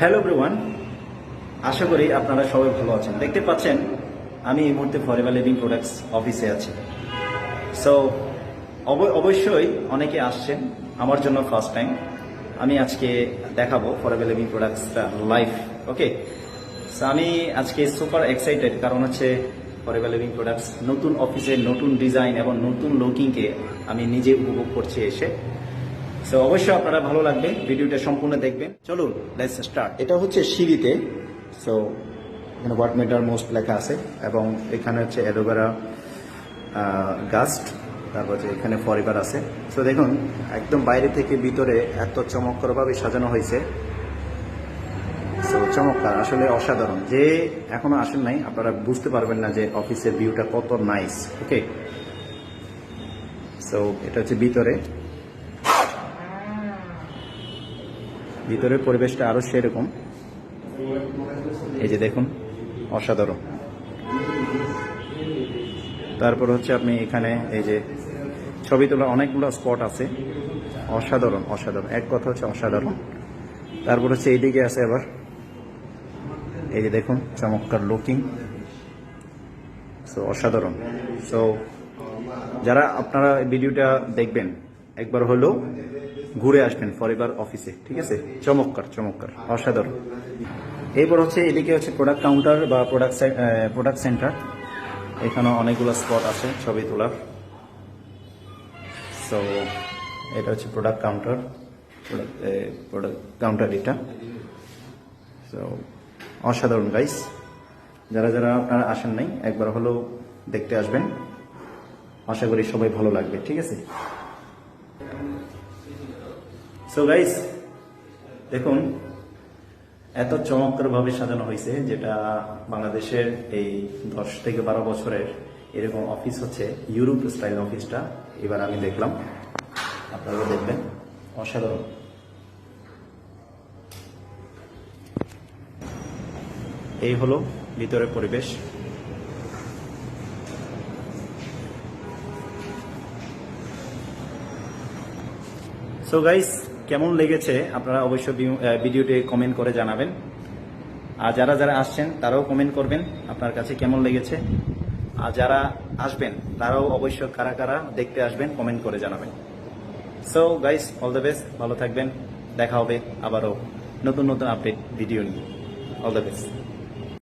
Hello ব্রুয়ান আশা করি আপনারা সবাই ভালো আছেন। দেখতে পাচ্ছেন, আমি এই মুহূর্তে ফরেভার লিভিং প্রোডাক্টস অফিসে আছি। সো অবশ্যই অনেকে আসছেন আমার জন্য ফার্স্ট টাইম আমি আজকে দেখাবো ফরেভার লিভিং প্রোডাক্টসটা লাইভ ওকে সো আমি আজকে সুপার এক্সাইটেড কারণ হচ্ছে ফরেভার লিভিং প্রোডাক্টস নতুন অফিসে নতুন ডিজাইন এবং নতুন লুকিংকে আমি নিজে উপভোগ করছি এসে। সো অবশ্যই আপনারা ভালো লাগবে, ভিডিওটা সম্পূর্ণ দেখবেন। চলুন লেটস স্টার্ট এটা হচ্ছে সিঁড়িতে সো এখানে ওয়াট মিটার মোস্ট লেখা আছে, এবং এখানে হচ্ছে অ্যালোভেরা গাস্ট তারপর যে এখানে ফরিবার আছে। সো দেখুন, একদম বাইরে থেকে ভিতরে এত চমৎকারভাবে সাজানো হয়েছে। সো চমৎকার, আসলে অসাধারণ। যে এখনও আসেন নাই, আপনারা বুঝতে পারবেন না যে অফিসের ভিউটা কত নাইস ওকে সো এটা হচ্ছে ভিতরে। ভিতরের পরিবেশটা আরও সেরকম। এই যে দেখুন, অসাধারণ। তারপর হচ্ছে আপনি এখানে এই যে ছবি তোলার অনেকগুলো স্পট আছে। অসাধারণ অসাধারণ। এক কথা হচ্ছে অসাধারণ। তারপর হচ্ছে এইদিকে আছে আবার। এই যে দেখুন, চমৎকার লুকিং সো অসাধারণ। সো যারা আপনারা ভিডিওটা দেখবেন একবার হলেও ঘুরে আসবেন ফরিবার অফিসে, ঠিক আছে? চমৎকার চমৎকার, অসাধারণ। এরপর হচ্ছে এদিকে হচ্ছে প্রোডাক্ট কাউন্টার বা প্রোডাক্ট প্রোডাক্ট সেন্টার এখানে অনেকগুলো স্পট আছে ছবি তোলার। সো এটা হচ্ছে প্রোডাক্ট কাউন্টার প্রোডাক্ট কাউন্টার এটা। সো অসাধারণ গাইস যারা যারা আপনারা আসেন নাই, একবার হলেও দেখতে আসবেন। আশা করি সবাই ভালো লাগবে, ঠিক আছে? সো গাইস দেখুন, এত চমৎকার ভাবে সাজানো হয়েছে, যেটা বাংলাদেশের এই দশ থেকে বারো বছরের এরকম অফিস হচ্ছে ইউরোপ স্টাইল অফিসটা এবার আমি দেখলাম আপনারাও দেখবেন, অসাধারণ। এই হলো ভিতরের পরিবেশ। সো গাইস কেমন লেগেছে আপনারা অবশ্যই ভিডিওটি কমেন্ট করে জানাবেন। আর যারা যারা আসছেন, তারাও কমেন্ট করবেন আপনার কাছে কেমন লেগেছে। আর যারা আসবেন, তারাও অবশ্য কারা কারা দেখতে আসবেন কমেন্ট করে জানাবেন। So guys all the best ভালো থাকবেন, দেখা হবে আবারও নতুন নতুন আপডেট ভিডিও নিয়ে। All the best